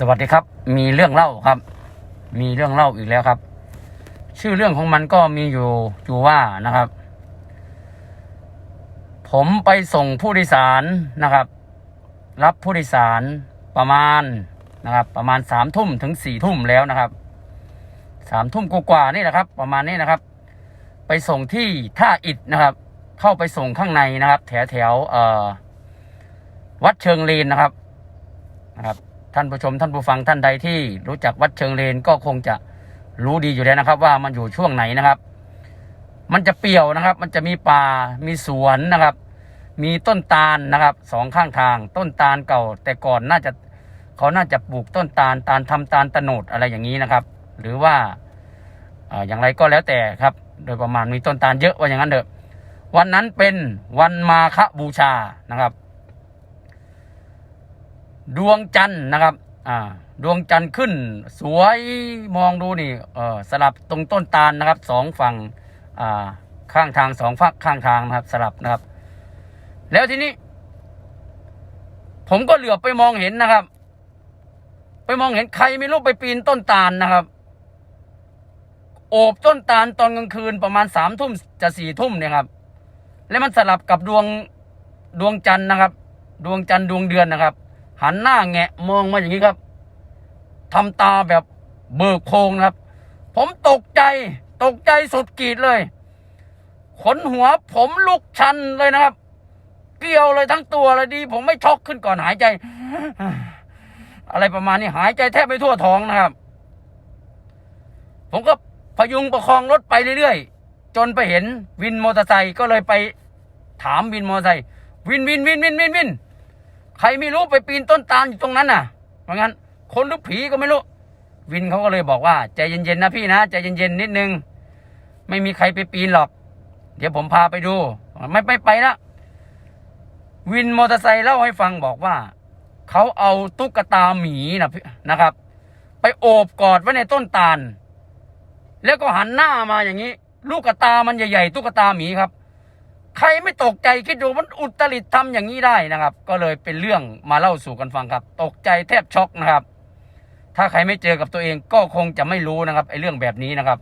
สวัสดีครับ มีเรื่องเล่าครับ มีเรื่องเล่าอีกแล้วครับ ชื่อเรื่องของมันก็มีอยู่อยู่ว่านะครับ ผมไปส่งผู้โดยสารนะครับ รับผู้โดยสารประมาณนะครับ ประมาณสามทุ่มถึงสี่ทุ่มแล้วนะครับสามทุ่มกว่าๆนี่แหละครับ ประมาณนี้นะครับ ไปส่งที่ท่าอิฐนะครับ เข้าไปส่งข้างในนะครับ แถวแถววัดเชิงเลนนะครับนะครับ ท่านผู้ชมท่านผู้ฟังท่านใดที่รู้จักวัดเชิงเลนก็คงจะรู้ดีอยู่แล้วนะครับ ว่ามันอยู่ช่วงไหนนะครับ มันจะเปี่ยวนะครับ มันจะมีป่ามีสวนนะครับ มีต้นตาลนะครับสองข้างทาง ต้นตาลเก่า แต่ก่อนน่าจะเขาน่าจะปลูกต้นตาลตาลทำตาลตะโนดอะไรอย่างนี้นะครับ หรือว่าเอ่ออย่างไรก็แล้วแต่ครับ โดยประมาณมีต้นตาลเยอะว่าอย่างนั้นเถอะวันนั้นเป็นวันมาฆบูชานะครับ ดวงจันทร์นะครับ อ่า ดวงจันทร์ขึ้น สวยมองดูนี่ เออสลับตรงต้นตาลนะครับสองฝั่ง อ่า ข้างทางสองฝั่งข้างทางนะครับ สลับนะครับ แล้วทีนี้ ผมก็เหลือไปมองเห็นนะครับ ไปมองเห็นใครไม่รู้ไปปีนต้นตาลนะครับ โอบต้นตาลตอนกลางคืนประมาณสามทุ่มจะสี่ทุ่มเนี่ยครับ แล้วมันสลับกับดวงดวงจันทร์นะครับ ดวงจันทร์ดวงเดือนนะครับ หันหน้าแงะมองมาอย่างนี้ครับทำตาแบบเบิกโพงนะครับ ผมตกใจ ตกใจสุดขีดเลย ขนหัวผมลุกชันเลยนะครับ เกี่ยวเลยทั้งตัวเลยดี ผมไม่ช็อกขึ้นก่อนหายใจ อะไรประมาณนี้หายใจแทบไม่ทั่วท้องนะครับ ผมก็พยุงประคองรถไปเรื่อยๆ จนไปเห็นวินมอเตอร์ไซค์ก็เลยไปถามวินมอเตอร์ไซค์วินวินวินวินวินวิน ใครไม่รู้ไปปีนต้นตาลอยู่ตรงนั้นน่ะเพราะงั้น คนหรือผีก็ไม่รู้ วินเขาก็เลยบอกว่าใจเย็นๆนะพี่นะใจเย็นๆนิดนึง ไม่มีใครไปปีนหรอก เดี๋ยวผมพาไปดู ไม่ไม่ไปละวินมอเตอร์ไซค์เล่าให้ฟังบอกว่าเขาเอาตุ๊กตาหมีนะพี่นะครับ ไปโอบกอดไว้ในต้นตาล แล้วก็หันหน้ามาอย่างนี้ ลูกกตามันใหญ่ๆตุ๊กตาหมีครับ ใครไม่ตกใจคิดดูมันอุตริทำอย่างนี้ได้นะครับ ก็เลยเป็นเรื่องมาเล่าสู่กันฟังครับ ตกใจแทบช็อกนะครับ ถ้าใครไม่เจอกับตัวเองก็คงจะไม่รู้นะครับไอ้เรื่องแบบนี้นะครับ